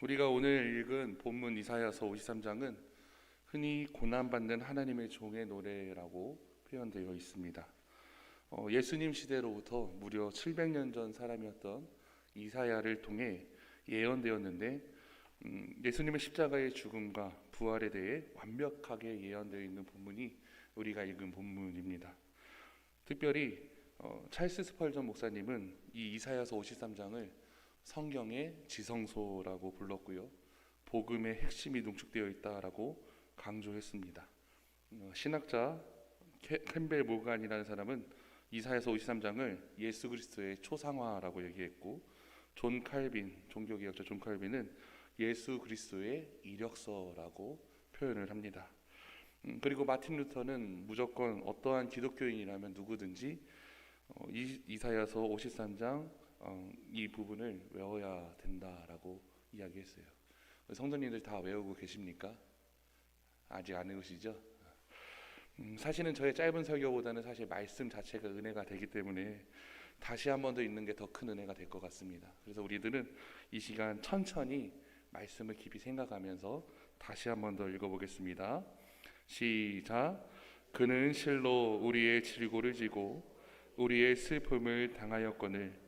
우리가 오늘 읽은 본문 이사야서 53장은 흔히 고난받는 하나님의 종의 노래라고 표현되어 있습니다. 어, 예수님 시대로부터 무려 700년 전 사람이었던 이사야를 통해 예언되었는데 음, 예수님의 십자가의 죽음과 부활에 대해 완벽하게 예언되어 있는 본문이 우리가 읽은 본문입니다. 특별히 어, 찰스 스펄전 목사님은 이 이사야서 53장을 성경의 지성소라고 불렀고요. 복음의 핵심이 농축되어 있다라고 강조했습니다. 어, 신학자 캐- 캠벨 모간이라는 사람은 이사야서 53장을 예수 그리스도의 초상화라고 얘기했고 존 칼빈 종교개혁자 존 칼빈은 예수 그리스도의 이력서라고 표현을 합니다. 음, 그리고 마틴 루터는 무조건 어떠한 기독교인이라면 누구든지 어, 이, 이사야서 53장 어, 이 부분을 외워야 된다라고 이야기했어요. 성도님들 다 외우고 계십니까? 아직 안 외우시죠? 음, 사실은 저의 짧은 설교보다는 사실 말씀 자체가 은혜가 되기 때문에 다시 한 번 더 읽는 게 더 큰 은혜가 될 것 같습니다. 그래서 우리들은 이 시간 천천히 말씀을 깊이 생각하면서 다시 한 번 더 읽어보겠습니다. 시작. 그는 실로 우리의 질고를 지고 우리의 슬픔을 당하였거늘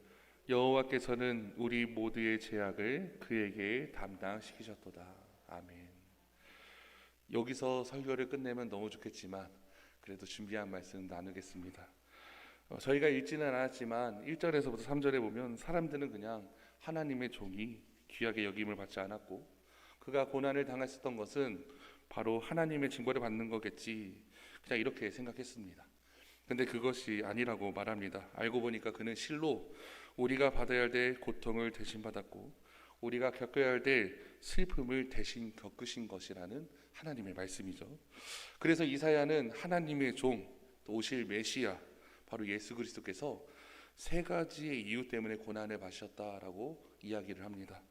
여호와께서는 우리 모두의 죄악을 그에게 담당시키셨도다. 아멘. 여기서 설교를 끝내면 너무 좋겠지만 그래도 준비한 말씀 나누겠습니다. 어, 저희가 읽지는 않았지만 1절에서부터 3절에 보면 사람들은 그냥 하나님의 종이 귀하게 여김을 받지 않았고 그가 고난을 당했었던 것은 바로 하나님의 징벌을 받는 거겠지 그냥 이렇게 생각했습니다. 근데 그것이 아니라고 말합니다. 알고 보니까 그는 실로 우리가 받아야 할 고통을 대신 받았고 우리가 겪어야 할 슬픔을 대신 겪으신 것이라는 하나님의 말씀이죠. 그래서 이사야는 하나님의 종, 또 오실 메시아, 바로 예수 그리스도께서 세 가지의 이유 때문에 고난을 받으셨다라고 이야기를 합니다.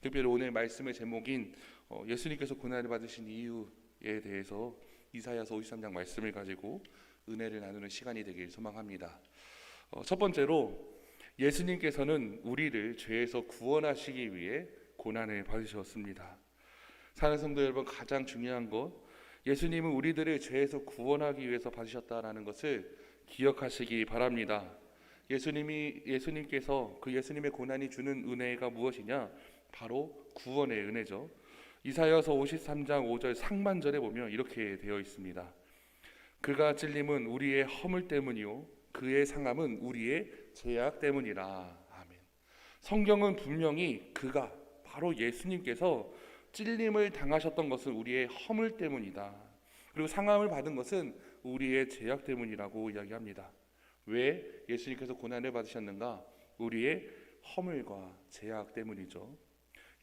특별히 오늘 말씀의 제목인 어, 예수님께서 고난을 받으신 이유에 대해서 이사야서 53장 말씀을 가지고 은혜를 나누는 시간이 되길 소망합니다. 어, 첫 번째로 예수님께서는 우리를 죄에서 구원하시기 위해 고난을 받으셨습니다. 사는 성도 여러분 가장 중요한 것 예수님은 우리들을 죄에서 구원하기 위해서 받으셨다라는 것을 기억하시기 바랍니다. 예수님이 예수님께서 그 예수님의 고난이 주는 은혜가 무엇이냐? 바로 구원의 은혜죠. 이사야서 53장 5절 상반절에 보면 이렇게 되어 있습니다. 그가 찔림은 우리의 허물 때문이요 그의 상함은 우리의 죄악 때문이라. 아멘. 성경은 분명히 그가 바로 예수님께서 찔림을 당하셨던 것은 우리의 허물 때문이다. 그리고 상함을 받은 것은 우리의 죄악 때문이라고 이야기합니다. 왜 예수님께서 고난을 받으셨는가? 우리의 허물과 죄악 때문이죠.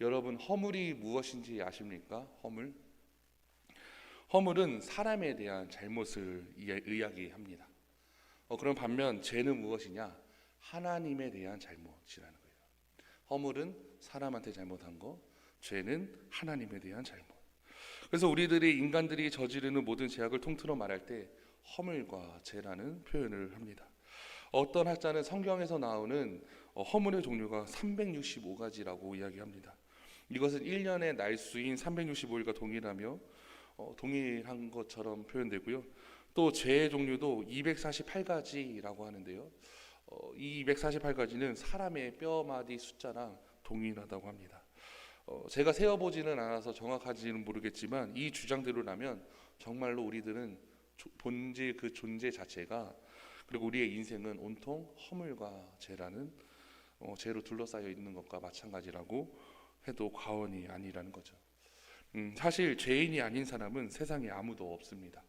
여러분 허물이 무엇인지 아십니까? 허물? 허물은 사람에 대한 잘못을 이야- 이야기합니다. 어, 그럼 반면 죄는 무엇이냐? 하나님에 대한 잘못이라는 거예요. 허물은 사람한테 잘못한 거, 죄는 하나님에 대한 잘못. 그래서 우리들이 인간들이 저지르는 모든 죄악을 통틀어 말할 때 허물과 죄라는 표현을 합니다. 어떤 학자는 성경에서 나오는 어, 허물의 종류가 365가지라고 이야기합니다. 이것은 1년의 날수인 365일과 동일하며 어, 동일한 것처럼 표현되고요. 또 죄의 종류도 248가지라고 하는데요. 어, 이 248가지는 사람의 뼈마디 숫자랑 동일하다고 합니다. 어, 제가 세어보지는 않아서 정확하지는 모르겠지만 이 주장대로라면 정말로 우리들은 조- 본질 그 존재 자체가 그리고 우리의 인생은 온통 허물과 죄라는 어, 죄로 둘러싸여 있는 것과 마찬가지라고 해도 과언이 아니라는 거죠. 음, 사실 죄인이 아닌 사람은 세상에 아무도 없습니다.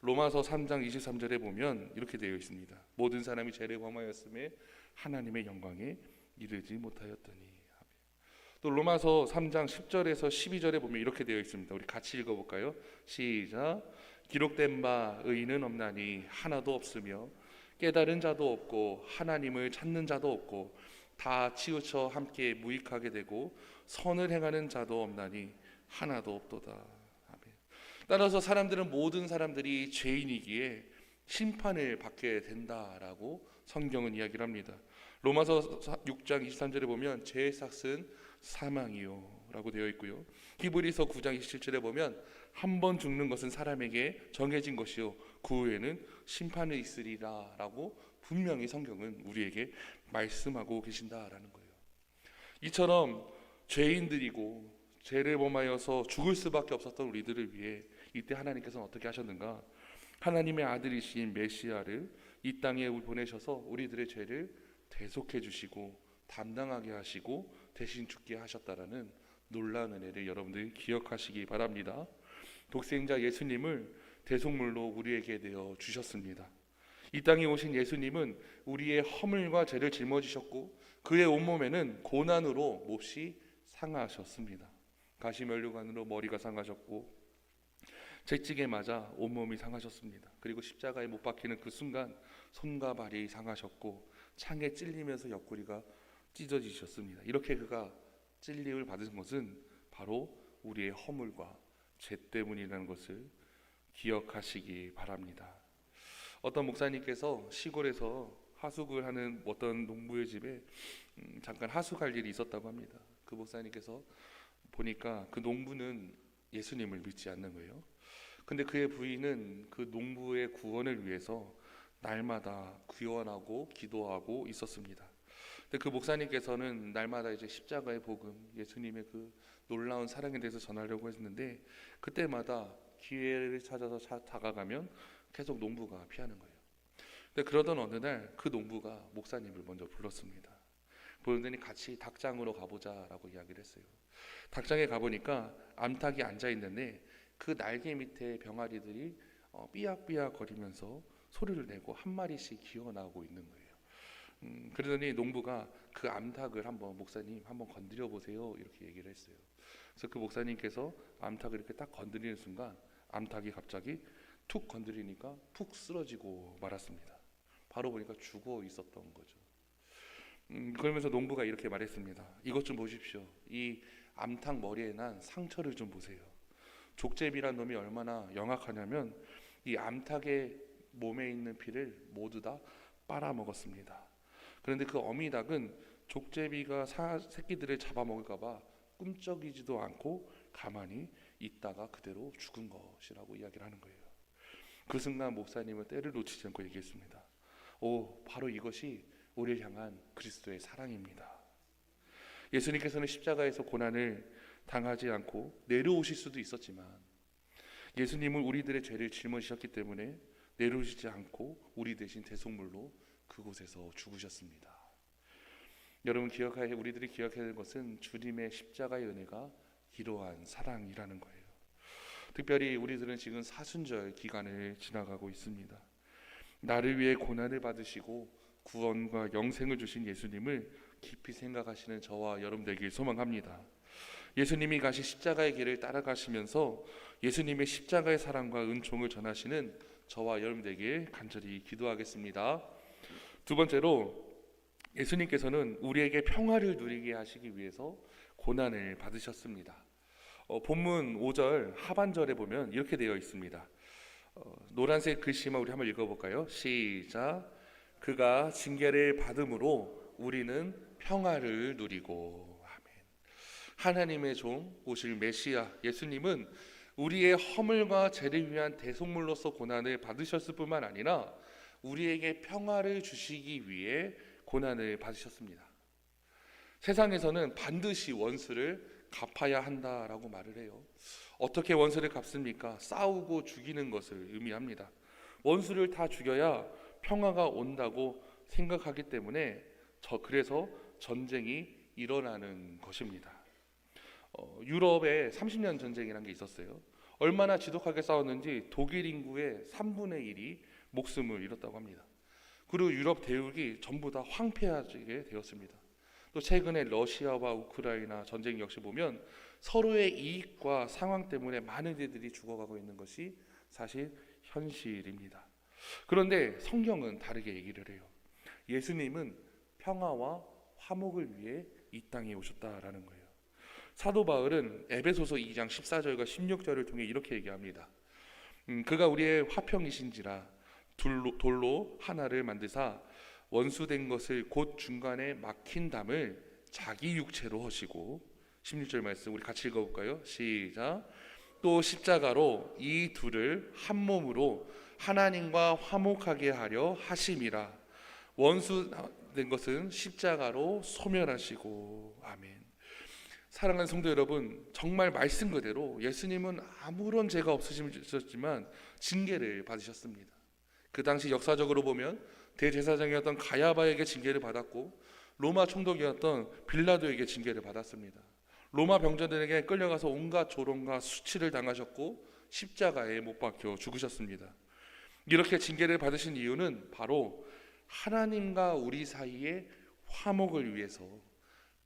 로마서 3장 23절에 보면 이렇게 되어 있습니다. 모든 사람이 죄를 범하였음에 하나님의 영광에 이르지 못하였더니. 또 로마서 3장 10절에서 12절에 보면 이렇게 되어 있습니다. 우리 같이 읽어 볼까요? 시작. 기록된 바 의인은 없나니 하나도 없으며 깨달은 자도 없고 하나님을 찾는 자도 없고 다 치우쳐 함께 무익하게 되고 선을 행하는 자도 없나니 하나도 없도다. 따라서 사람들은 모든 사람들이 죄인이기에 심판을 받게 된다라고 성경은 이야기를 합니다. 로마서 6장 23절에 보면 죄의 삭은 사망이요라고 되어 있고요. 히브리서 9장 27절에 보면 한 번 죽는 것은 사람에게 정해진 것이요 그 후에는 심판이 있으리라라고 분명히 성경은 우리에게 말씀하고 계신다라는 거예요. 이처럼 죄인들이고 죄를 범하여서 죽을 수밖에 없었던 우리들을 위해 이때 하나님께서는 어떻게 하셨는가? 하나님의 아들이신 메시아를 이 땅에 보내셔서 우리들의 죄를 대속해 주시고 담당하게 하시고 대신 죽게 하셨다라는 놀라운 은혜를 여러분들 기억하시기 바랍니다. 독생자 예수님을 대속물로 우리에게 내어 주셨습니다. 이 땅에 오신 예수님은 우리의 허물과 죄를 짊어지셨고 그의 온몸에는 고난으로 몹시 상하셨습니다. 가시면류관으로 머리가 상하셨고 채찍에 맞아 온몸이 상하셨습니다. 그리고 십자가에 못 박히는 그 순간 손과 발이 상하셨고 창에 찔리면서 옆구리가 찢어지셨습니다. 이렇게 그가 찔림을 받은 것은 바로 우리의 허물과 죄 때문이라는 것을 기억하시기 바랍니다. 어떤 목사님께서 시골에서 하숙을 하는 어떤 농부의 집에 음, 잠깐 하숙할 일이 있었다고 합니다. 그 목사님께서 보니까 그 농부는 예수님을 믿지 않는 거예요. 근데 그의 부인은 그 농부의 구원을 위해서 날마다 구원하고 기도하고 있었습니다. 근데 그 목사님께서는 날마다 이제 십자가의 복음, 예수님의 그 놀라운 사랑에 대해서 전하려고 했는데 그때마다 기회를 찾아서 차- 다가가면 계속 농부가 피하는 거예요. 근데 그러던 어느 날 그 농부가 목사님을 먼저 불렀습니다. 부르더니 같이 닭장으로 가보자라고 이야기를 했어요. 닭장에 가보니까 암탉이 앉아 있는데 그 날개 밑에 병아리들이 어, 삐약삐약 거리면서 소리를 내고 한 마리씩 기어나오고 있는 거예요. 음, 그러더니 농부가 그 암탉을 한번 목사님 한번 건드려 보세요 이렇게 얘기를 했어요. 그래서 그 목사님께서 암탉을 이렇게 딱 건드리는 순간 암탉이 갑자기 툭 건드리니까 푹 쓰러지고 말았습니다. 바로 보니까 죽어 있었던 거죠. 음, 그러면서 농부가 이렇게 말했습니다. 이것 좀 보십시오. 이 암탉 머리에 난 상처를 좀 보세요. 족제비란 놈이 얼마나 영악하냐면 이 암탉의 몸에 있는 피를 모두 다 빨아먹었습니다. 그런데 그 어미닭은 족제비가 사, 새끼들을 잡아먹을까봐 꿈쩍이지도 않고 가만히 있다가 그대로 죽은 것이라고 이야기를 하는 거예요. 그 순간 목사님은 때를 놓치지 않고 얘기했습니다. 오, 바로 이것이 우리를 향한 그리스도의 사랑입니다. 예수님께서는 십자가에서 고난을 당하지 않고 내려오실 수도 있었지만 예수님은 우리들의 죄를 짊어지셨기 때문에 내려오시지 않고 우리 대신 대속물로 그곳에서 죽으셨습니다. 여러분 기억해야 우리들이 기억해야 할 것은 주님의 십자가의 은혜가 이러한 사랑이라는 거예요. 특별히 우리들은 지금 사순절 기간을 지나가고 있습니다. 나를 위해 고난을 받으시고 구원과 영생을 주신 예수님을 깊이 생각하시는 저와 여러분들에게 소망합니다. 예수님이 가신 십자가의 길을 따라가시면서 예수님의 십자가의 사랑과 은총을 전하시는 저와 여러분들에게 간절히 기도하겠습니다. 두 번째로 예수님께서는 우리에게 평화를 누리게 하시기 위해서 고난을 받으셨습니다. 어, 본문 5절 하반절에 보면 이렇게 되어 있습니다. 어, 노란색 글씨만 우리 한번 읽어볼까요? 시작. 그가 징계를 받음으로 우리는 평화를 누리고. 하나님의 종 오실 메시아 예수님은 우리의 허물과 죄를 위한 대속물로서 고난을 받으셨을 뿐만 아니라 우리에게 평화를 주시기 위해 고난을 받으셨습니다. 세상에서는 반드시 원수를 갚아야 한다라고 말을 해요. 어떻게 원수를 갚습니까? 싸우고 죽이는 것을 의미합니다. 원수를 다 죽여야 평화가 온다고 생각하기 때문에 저 그래서 전쟁이 일어나는 것입니다. 어, 유럽에 30년 전쟁이라는 게 있었어요. 얼마나 지독하게 싸웠는지 독일 인구의 3분의 1이 목숨을 잃었다고 합니다. 그리고 유럽 대륙이 전부 다 황폐해지게 되었습니다. 또 최근에 러시아와 우크라이나 전쟁 역시 보면 서로의 이익과 상황 때문에 많은 이들이 죽어가고 있는 것이 사실 현실입니다. 그런데 성경은 다르게 얘기를 해요. 예수님은 평화와 화목을 위해 이 땅에 오셨다라는 거예요. 사도 바울은 에베소서 2장 14절과 16절을 통해 이렇게 얘기합니다. 음, 그가 우리의 화평이신지라 돌로, 돌로 하나를 만드사 원수된 것을 곧 중간에 막힌 담을 자기 육체로 하시고 16절 말씀 우리 같이 읽어볼까요? 시작. 또 십자가로 이 둘을 한 몸으로 하나님과 화목하게 하려 하심이라 원수된 것은 십자가로 소멸하시고 아멘. 사랑하는 성도 여러분, 정말 말씀 그대로 예수님은 아무런 죄가 없으셨지만 징계를 받으셨습니다. 그 당시 역사적으로 보면 대제사장이었던 가야바에게 징계를 받았고 로마 총독이었던 빌라도에게 징계를 받았습니다. 로마 병자들에게 끌려가서 온갖 조롱과 수치를 당하셨고 십자가에 못 박혀 죽으셨습니다. 이렇게 징계를 받으신 이유는 바로 하나님과 우리 사이의 화목을 위해서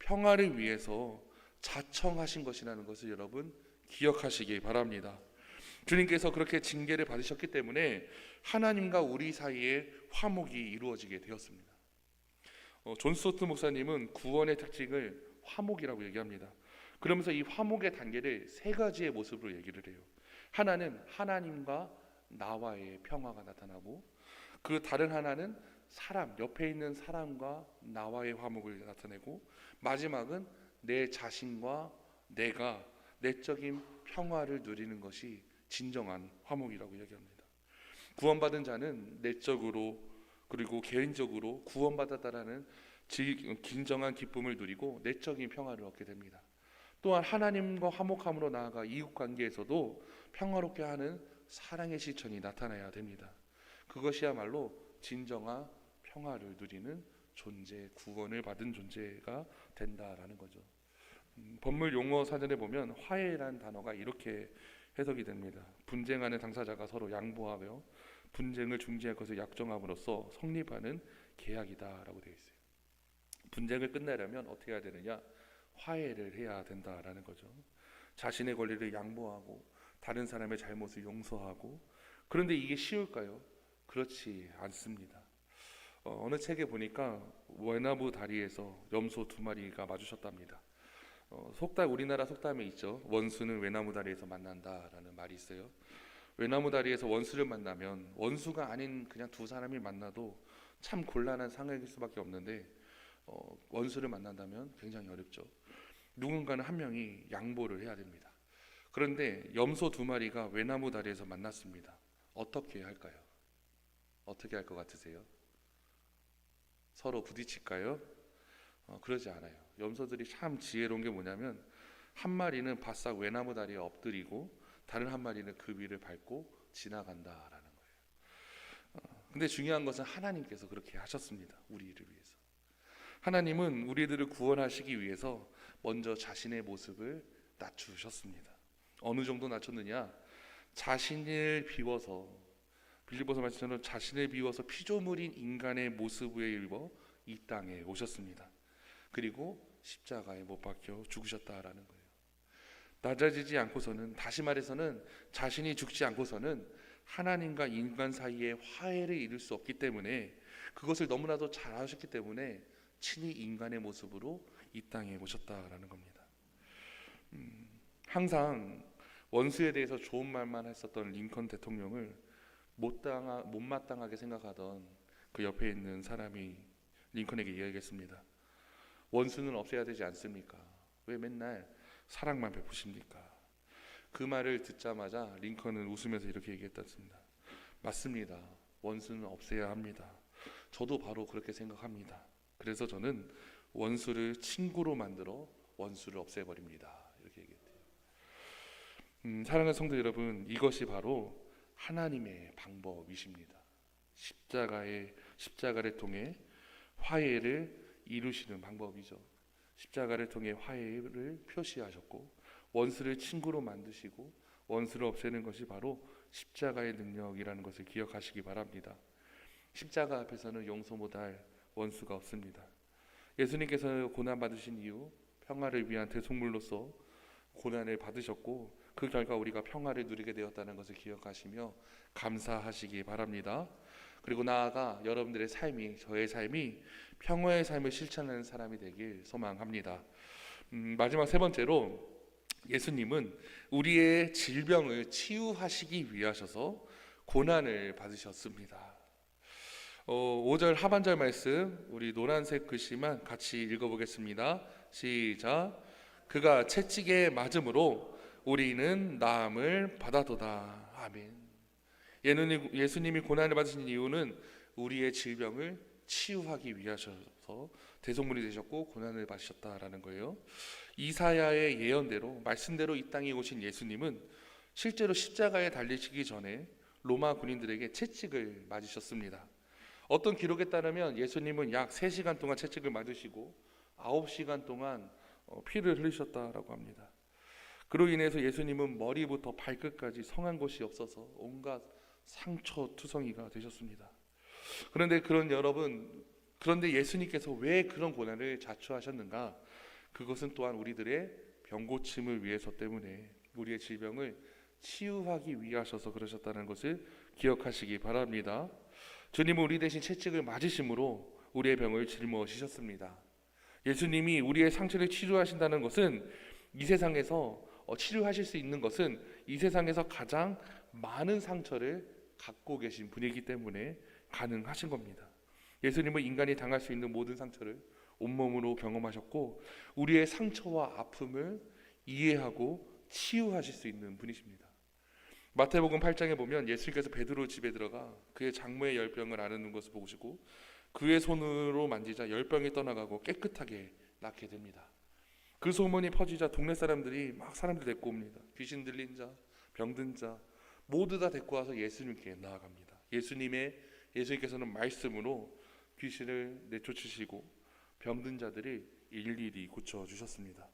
평화를 위해서 자청하신 것이라는 것을 여러분 기억하시기 바랍니다. 주님께서 그렇게 징계를 받으셨기 때문에 하나님과 우리 사이에 화목이 이루어지게 되었습니다. 어, 존 스토트 목사님은 구원의 특징을 화목이라고 얘기합니다. 그러면서 이 화목의 단계를 세 가지의 모습으로 얘기를 해요. 하나는 하나님과 나와의 평화가 나타나고 그 다른 하나는 사람 옆에 있는 사람과 나와의 화목을 나타내고 마지막은 내 자신과 내가 내적인 평화를 누리는 것이 진정한 화목이라고 이야기합니다. 구원받은 자는 내적으로 그리고 개인적으로 구원받았다라는 지- 진정한 기쁨을 누리고 내적인 평화를 얻게 됩니다. 또한 하나님과 화목함으로 나아가 이웃 관계에서도 평화롭게 하는 사랑의 실천이 나타나야 됩니다. 그것이야말로 진정한 평화를 누리는 존재, 구원을 받은 존재가 된다라는 거죠. 음, 법물 용어 사전에 보면 화해라는 단어가 이렇게 해석이 됩니다. 분쟁하는 당사자가 서로 양보하며 분쟁을 중지할 것을 약정함으로써 성립하는 계약이다라고 되어 있어요. 분쟁을 끝내려면 어떻게 해야 되느냐? 화해를 해야 된다라는 거죠. 자신의 권리를 양보하고 다른 사람의 잘못을 용서하고 그런데 이게 쉬울까요? 그렇지 않습니다. 어, 어느 책에 보니까 외나무 다리에서 염소 두 마리가 마주쳤답니다. 어, 속담 우리나라 속담에 있죠. 원수는 외나무 다리에서 만난다라는 말이 있어요. 외나무 다리에서 원수를 만나면 원수가 아닌 그냥 두 사람이 만나도 참 곤란한 상황일 수밖에 없는데 어, 원수를 만난다면 굉장히 어렵죠. 누군가는 한 명이 양보를 해야 됩니다. 그런데 염소 두 마리가 외나무 다리에서 만났습니다. 어떻게 할까요? 어떻게 할 것 같으세요? 서로 부딪힐까요? 어, 그러지 않아요. 염소들이 참 지혜로운 게 뭐냐면 한 마리는 바싹 외나무 다리에 엎드리고 다른 한 마리는 그 위를 밟고 지나간다라는 거예요. 어, 근데 중요한 것은 하나님께서 그렇게 하셨습니다. 우리를 위해서. 하나님은 우리들을 구원하시기 위해서 먼저 자신의 모습을 낮추셨습니다. 어느 정도 낮췄느냐? 자신을 비워서 빌리보서 말씀처럼 자신을 비워서 피조물인 인간의 모습을 입어 이 땅에 오셨습니다. 그리고 십자가에 못 박혀 죽으셨다라는 거예요. 낮아지지 않고서는 다시 말해서는 자신이 죽지 않고서는 하나님과 인간 사이에 화해를 이룰 수 없기 때문에 그것을 너무나도 잘 아셨기 때문에 친히 인간의 모습으로 이 땅에 오셨다라는 겁니다. 음, 항상 원수에 대해서 좋은 말만 했었던 링컨 대통령을 못당하, 못마땅하게 생각하던 그 옆에 있는 사람이 링컨에게 이야기했습니다. 원수는 없애야 되지 않습니까? 왜 맨날 사랑만 베푸십니까? 그 말을 듣자마자 링컨은 웃으면서 이렇게 얘기했답니다. 맞습니다. 원수는 없애야 합니다. 저도 바로 그렇게 생각합니다. 그래서 저는 원수를 친구로 만들어 원수를 없애버립니다. 이렇게 얘기했대요. 음, 사랑하는 성도 여러분, 이것이 바로 하나님의 방법이십니다. 십자가의 십자가를 통해 화해를 이루시는 방법이죠. 십자가를 통해 화해를 표시하셨고 원수를 친구로 만드시고 원수를 없애는 것이 바로 십자가의 능력이라는 것을 기억하시기 바랍니다. 십자가 앞에서는 용서 못할 원수가 없습니다. 예수님께서 고난 받으신 이후 평화를 위한 대속물로서 고난을 받으셨고 그 결과 우리가 평화를 누리게 되었다는 것을 기억하시며 감사하시기 바랍니다. 그리고 나아가 여러분들의 삶이 저의 삶이 평화의 삶을 실천하는 사람이 되길 소망합니다. 음, 마지막 세 번째로 예수님은 우리의 질병을 치유하시기 위하셔서 고난을 받으셨습니다. 어, 5절 하반절 말씀 우리 노란색 글씨만 같이 읽어보겠습니다. 시작. 그가 채찍에 맞음으로 우리는 나음을 받아도다. 아멘. 예수님- 예수님이 고난을 받으신 이유는 우리의 질병을 치유하기 위하셔서 대속물이 되셨고 고난을 받으셨다라는 거예요. 이사야의 예언대로 말씀대로 이 땅에 오신 예수님은 실제로 십자가에 달리시기 전에 로마 군인들에게 채찍을 맞으셨습니다. 어떤 기록에 따르면 예수님은 약 3시간 동안 채찍을 맞으시고 9시간 동안 어, 피를 흘리셨다라고 합니다. 그로 인해서 예수님은 머리부터 발끝까지 성한 곳이 없어서 온갖 상처 투성이가 되셨습니다. 그런데 그런 여러분 그런데 예수님께서 왜 그런 고난을 자초하셨는가? 그것은 또한 우리들의 병고침을 위해서 때문에 우리의 질병을 치유하기 위하셔서 그러셨다는 것을 기억하시기 바랍니다. 주님은 우리 대신 채찍을 맞으심으로 우리의 병을 짊어지셨습니다. 예수님이 우리의 상처를 치료하신다는 것은 이 세상에서 어, 치료하실 수 있는 것은 이 세상에서 가장 많은 상처를 갖고 계신 분이기 때문에 가능하신 겁니다. 예수님은 인간이 당할 수 있는 모든 상처를 온몸으로 경험하셨고 우리의 상처와 아픔을 이해하고 치유하실 수 있는 분이십니다. 마태복음 8장에 보면 예수님께서 베드로 집에 들어가 그의 장모의 열병을 앓는 것을 보시고 그의 손으로 만지자 열병이 떠나가고 깨끗하게 낫게 됩니다. 그 소문이 퍼지자 동네 사람들이 막 사람들 데리고 옵니다. 귀신 들린 자, 병든 자 모두 다 데리고 와서 예수님께 나아갑니다. 예수님의 예수님께서는 말씀으로 귀신을 내쫓으시고 병든 자들이 일일이 고쳐 주셨습니다.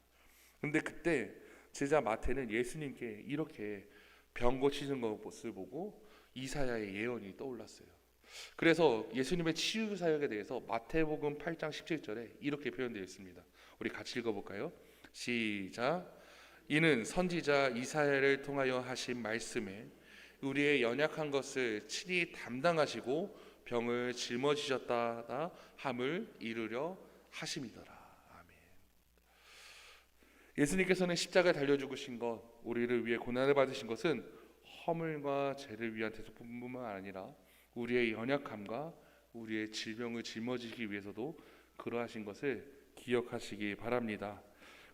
근데 그때 제자 마태는 예수님께 이렇게 병 고치는 것을 보고 이사야의 예언이 떠올랐어요. 그래서 예수님의 치유 사역에 대해서 마태복음 8장 17절에 이렇게 표현되어 있습니다. 우리 같이 읽어볼까요? 시작. 이는 선지자 이사야를 통하여 하신 말씀에 우리의 연약한 것을 친히 담당하시고 병을 짊어지셨다 함을 이루려 하심이더라. 아멘. 예수님께서는 십자가에 달려 죽으신 것, 우리를 위해 고난을 받으신 것은 허물과 죄를 위한 대속뿐만 아니라 우리의 연약함과 우리의 질병을 짊어지기 위해서도 그러하신 것을 기억하시기 바랍니다.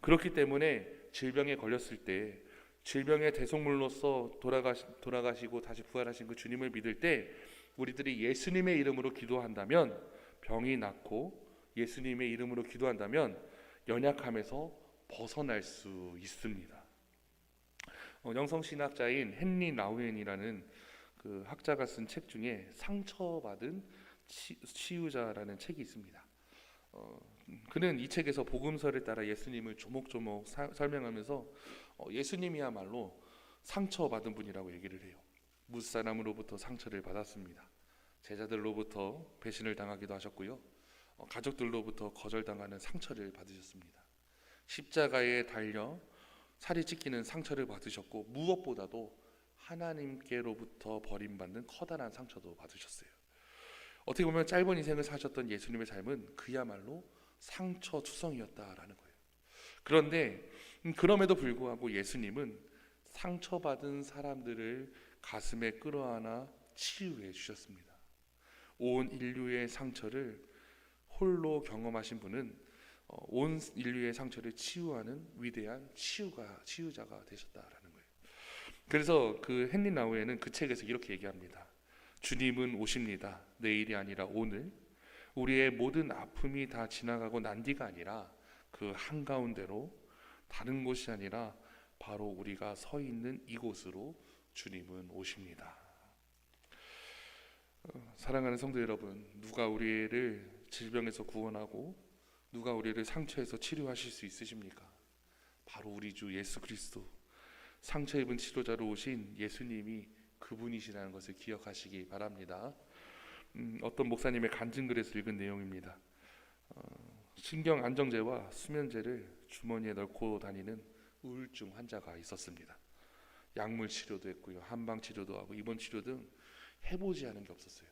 그렇기 때문에 질병에 걸렸을 때 질병의 대속물로서 돌아가시, 돌아가시고 다시 부활하신 그 주님을 믿을 때 우리들이 예수님의 이름으로 기도한다면 병이 낫고 예수님의 이름으로 기도한다면 연약함에서 벗어날 수 있습니다. 어, 영성 신학자인 헨리 라우엔이라는 그 학자가 쓴 책 중에 상처받은 치, 치유자라는 책이 있습니다. 어, 그는 이 책에서 복음서를 따라 예수님을 조목조목 사- 설명하면서 어, 예수님이야말로 상처받은 분이라고 얘기를 해요. 무사람으로부터 상처를 받았습니다. 제자들로부터 배신을 당하기도 하셨고요. 어, 가족들로부터 거절당하는 상처를 받으셨습니다. 십자가에 달려 살이 찢기는 상처를 받으셨고 무엇보다도 하나님께로부터 버림받는 커다란 상처도 받으셨어요. 어떻게 보면 짧은 인생을 사셨던 예수님의 삶은 그야말로 상처 투성이었다라는 거예요. 그런데 음, 그럼에도 불구하고 예수님은 상처받은 사람들을 가슴에 끌어안아 치유해 주셨습니다. 온 인류의 상처를 홀로 경험하신 분은 어, 온 인류의 상처를 치유하는 위대한 치유가 치유자가 되셨다라는 거예요. 그래서 그 헨리 나우에는 그 책에서 이렇게 얘기합니다. 주님은 오십니다. 내일이 아니라 오늘. 우리의 모든 아픔이 다 지나가고 난 뒤가 아니라 그 한가운데로 다른 곳이 아니라 바로 우리가 서 있는 이곳으로 주님은 오십니다. 어, 사랑하는 성도 여러분, 누가 우리를 질병에서 구원하고 누가 우리를 상처에서 치료하실 수 있으십니까? 바로 우리 주 예수 그리스도 상처 입은 치료자로 오신 예수님이 그분이시라는 것을 기억하시기 바랍니다. 음, 어떤 목사님의 간증글에서 읽은 내용입니다. 어, 신경 안정제와 수면제를 주머니에 넣고 다니는 우울증 환자가 있었습니다. 약물 치료도 했고요, 한방 치료도 하고 입원 치료 등 해보지 않은 게 없었어요.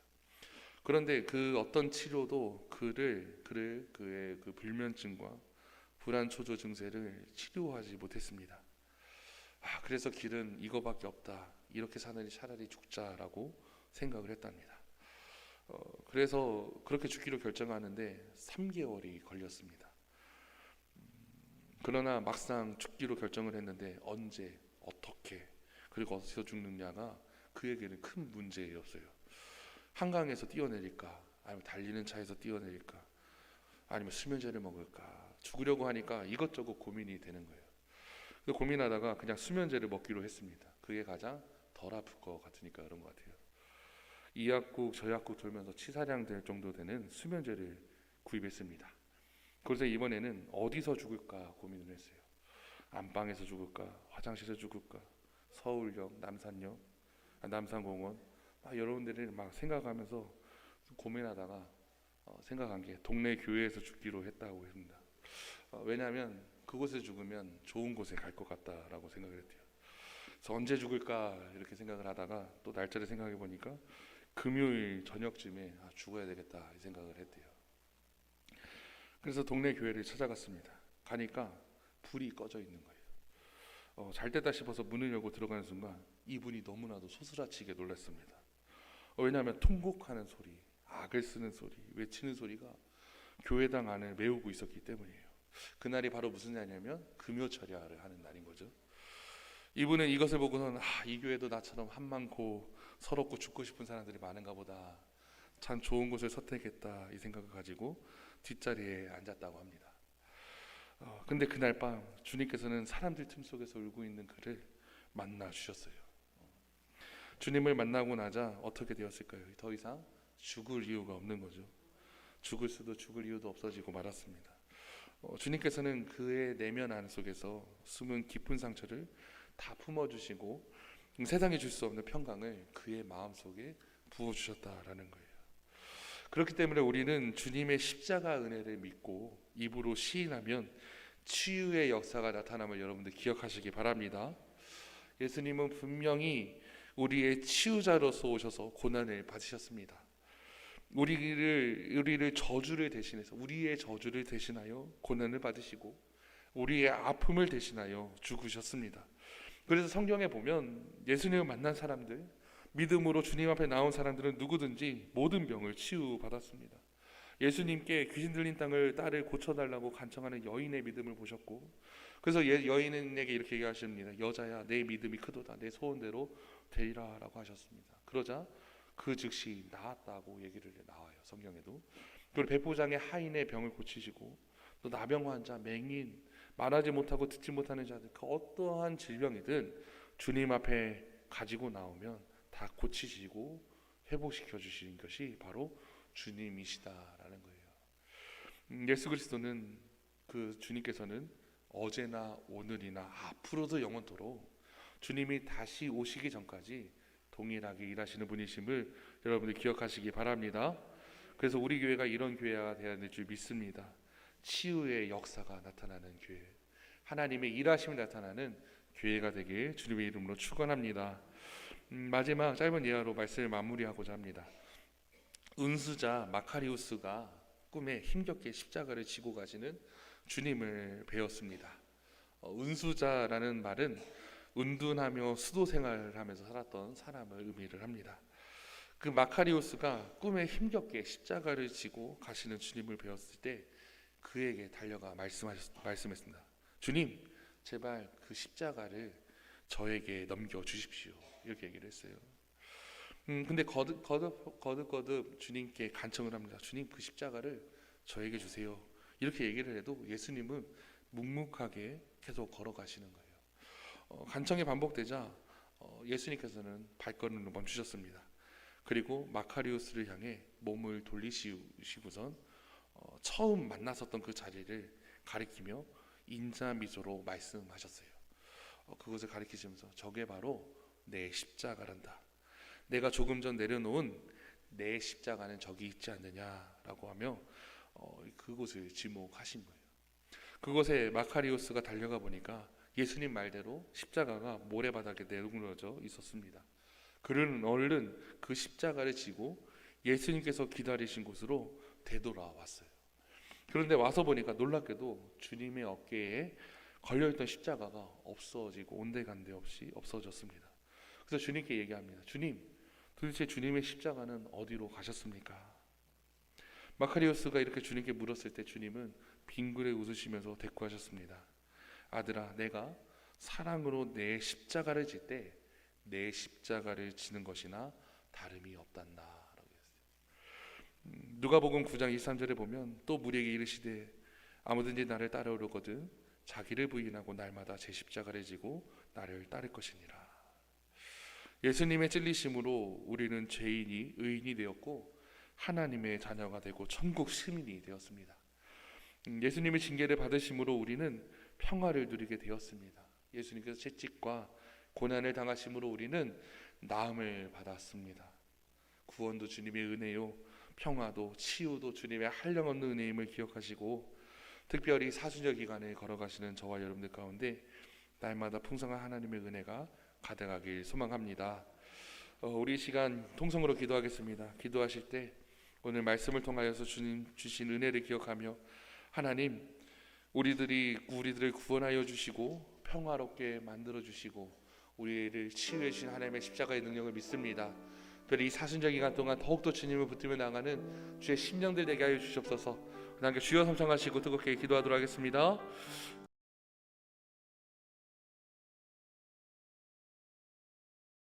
그런데 그 어떤 치료도 그를 그를 그의 그 불면증과 불안 초조 증세를 치료하지 못했습니다. 아, 그래서 길은 이거밖에 없다. 이렇게 사느니 차라리 죽자라고 생각을 했답니다. 어, 그래서 그렇게 죽기로 결정하는데 3개월이 걸렸습니다. 음, 그러나 막상 죽기로 결정을 했는데 언제, 어떻게, 그리고 어디서 죽느냐가 그에게는 큰 문제였어요. 한강에서 뛰어내릴까, 아니면 달리는 차에서 뛰어내릴까, 아니면 수면제를 먹을까. 죽으려고 하니까 이것저것 고민이 되는 거예요. 그 고민하다가 그냥 수면제를 먹기로 했습니다. 그게 가장 덜 아플 것 같으니까 그런 것 같아요. 이 약국 저 약국 돌면서 치사량 될 정도 되는 수면제를 구입했습니다. 그래서 이번에는 어디서 죽을까 고민을 했어요. 안방에서 죽을까, 화장실에서 죽을까, 서울역, 남산역, 아, 남산공원, 막 여러 군데를 막 생각하면서 고민하다가 어, 생각한 게 동네 교회에서 죽기로 했다고 했습니다. 어, 왜냐하면 그곳에 죽으면 좋은 곳에 갈 것 같다라고 생각을 했대요. 그래서 언제 죽을까 이렇게 생각을 하다가 또 날짜를 생각해 보니까 금요일 저녁쯤에 아, 죽어야 되겠다 이 생각을 했대요. 그래서 동네 교회를 찾아갔습니다. 가니까 불이 꺼져 있는 거예요. 어, 잘 됐다 싶어서 문을 열고 들어가는 순간 이분이 너무나도 소스라치게 놀랐습니다. 어, 왜냐하면 통곡하는 소리, 악을 쓰는 소리, 외치는 소리가 교회당 안을 메우고 있었기 때문이에요. 그날이 바로 무슨 날이냐면 금요철야를 하는 날인 거죠. 이분은 이것을 보고는 아, 이 교회도 나처럼 한 많고 서럽고 죽고 싶은 사람들이 많은가 보다. 참 좋은 곳을 선택했다 이 생각을 가지고 뒷자리에 앉았다고 합니다. 어, 근데 그날 밤 주님께서는 사람들 틈 속에서 울고 있는 그를 만나 주셨어요. 주님을 만나고 나자 어떻게 되었을까요? 더 이상 죽을 이유가 없는 거죠. 죽을 수도 죽을 이유도 없어지고 말았습니다. 어, 주님께서는 그의 내면 안 속에서 숨은 깊은 상처를 다 품어주시고 세상에 줄수 없는 평강을 그의 마음 속에 부어주셨다라는 거예요. 그렇기 때문에 우리는 주님의 십자가 은혜를 믿고 입으로 시인하면 치유의 역사가 나타남을 여러분들 기억하시기 바랍니다. 예수님은 분명히 우리의 치유자로서 오셔서 고난을 받으셨습니다. 우리를 우리를 저주를 대신해서 우리의 저주를 대신하여 고난을 받으시고 우리의 아픔을 대신하여 죽으셨습니다. 그래서 성경에 보면 예수님을 만난 사람들, 믿음으로 주님 앞에 나온 사람들은 누구든지 모든 병을 치유받았습니다. 예수님께 귀신 들린 땅을 딸을 고쳐달라고 간청하는 여인의 믿음을 보셨고, 그래서 예- 여인에게 이렇게 얘기하십니다. 여자야, 내 믿음이 크도다. 내 소원대로 되리라라고 하셨습니다. 그러자 그 즉시 나았다고 얘기를 나와요. 성경에도. 그리고 백부장의 하인의 병을 고치시고 또 나병 환자, 맹인, 말하지 못하고 듣지 못하는 자들 그 어떠한 질병이든 주님 앞에 가지고 나오면 다 고치시고 회복시켜 주시는 것이 바로 주님이시다라는 거예요. 음, 예수 그리스도는 그 주님께서는 어제나 오늘이나 앞으로도 영원토록 주님이 다시 오시기 전까지 동일하게 일하시는 분이심을 여러분들 기억하시기 바랍니다. 그래서 우리 교회가 이런 교회가 되어야 될 줄 믿습니다. 치유의 역사가 나타나는 교회, 하나님의 일하심이 나타나는 교회가 되길 주님의 이름으로 축원합니다. 음, 마지막 짧은 예화로 말씀을 마무리하고자 합니다. 은수자 마카리우스가 꿈에 힘겹게 십자가를 지고 가시는 주님을 배웠습니다. 어, 은수자라는 말은 은둔하며 수도 생활을 하면서 살았던 사람을 의미를 합니다. 그 마카리우스가 꿈에 힘겹게 십자가를 지고 가시는 주님을 배웠을 때 그에게 달려가 말씀하셨, 말씀했습니다. 주님, 제발 그 십자가를 저에게 넘겨 주십시오. 이렇게 얘기를 했어요. 음, 근데 거듭 거듭 거듭 거듭 주님께 간청을 합니다. 주님 그 십자가를 저에게 주세요. 이렇게 얘기를 해도 예수님은 묵묵하게 계속 걸어가시는 거예요. 어, 간청이 반복되자 어, 예수님께서는 발걸음을 멈추셨습니다. 그리고 마카리우스를 향해 몸을 돌리시고선 어, 처음 만났었던 그 자리를 가리키며 인자 미소로 말씀하셨어요. 어, 그것을 가리키시면서 저게 바로 내 십자가란다. 내가 조금 전 내려놓은 내 십자가는 저기 있지 않느냐라고 하며 어, 그곳을 지목하신 거예요. 그곳에 마카리오스가 달려가 보니까 예수님 말대로 십자가가 모래바닥에 내놓여져 있었습니다. 그는 얼른 그 십자가를 지고 예수님께서 기다리신 곳으로 되돌아왔어요. 그런데 와서 보니까 놀랍게도 주님의 어깨에 걸려있던 십자가가 없어지고 온데간데 없이 없어졌습니다. 그래서 주님께 얘기합니다. 주님, 도대체 주님의 십자가는 어디로 가셨습니까? 마카리오스가 이렇게 주님께 물었을 때 주님은 빙그레 웃으시면서 대꾸하셨습니다. 아들아, 내가 사랑으로 내 십자가를 질 때 내 십자가를 지는 것이나 다름이. 음, 누가복음 9장 23절에 보면 또 무리에게 이르시되 아무든지 나를 따르려거든 자기를 부인하고 날마다 제 십자가를 지고 나를 따를 것이니라. 예수님의 찔리심으로 우리는 죄인이 의인이 되었고 하나님의 자녀가 되고 천국 시민이 되었습니다. 음, 예수님의 징계를 받으심으로 우리는 평화를 누리게 되었습니다. 예수님께서 채찍과 고난을 당하심으로 우리는 나음을 받았습니다. 구원도 주님의 은혜요, 평화도 치유도 주님의 한량없는 은혜임을 기억하시고 특별히 사순절 기간에 걸어가시는 저와 여러분들 가운데 날마다 풍성한 하나님의 은혜가 가득하길 소망합니다. 어, 우리 시간 통성으로 기도하겠습니다. 기도하실 때 오늘 말씀을 통하여서 주님 주신 은혜를 기억하며 하나님 우리들이 우리들을 구원하여 주시고 평화롭게 만들어 주시고 우리를 치유해 주신 하나님의 십자가의 능력을 믿습니다. 특별히 이 사순절 기간 동안 더욱더 주님을 붙들며 나가는 주의 심령들 되게 하여 주시옵소서. 하나님께 주여 삼성하시고 뜨겁게 기도하도록 하겠습니다.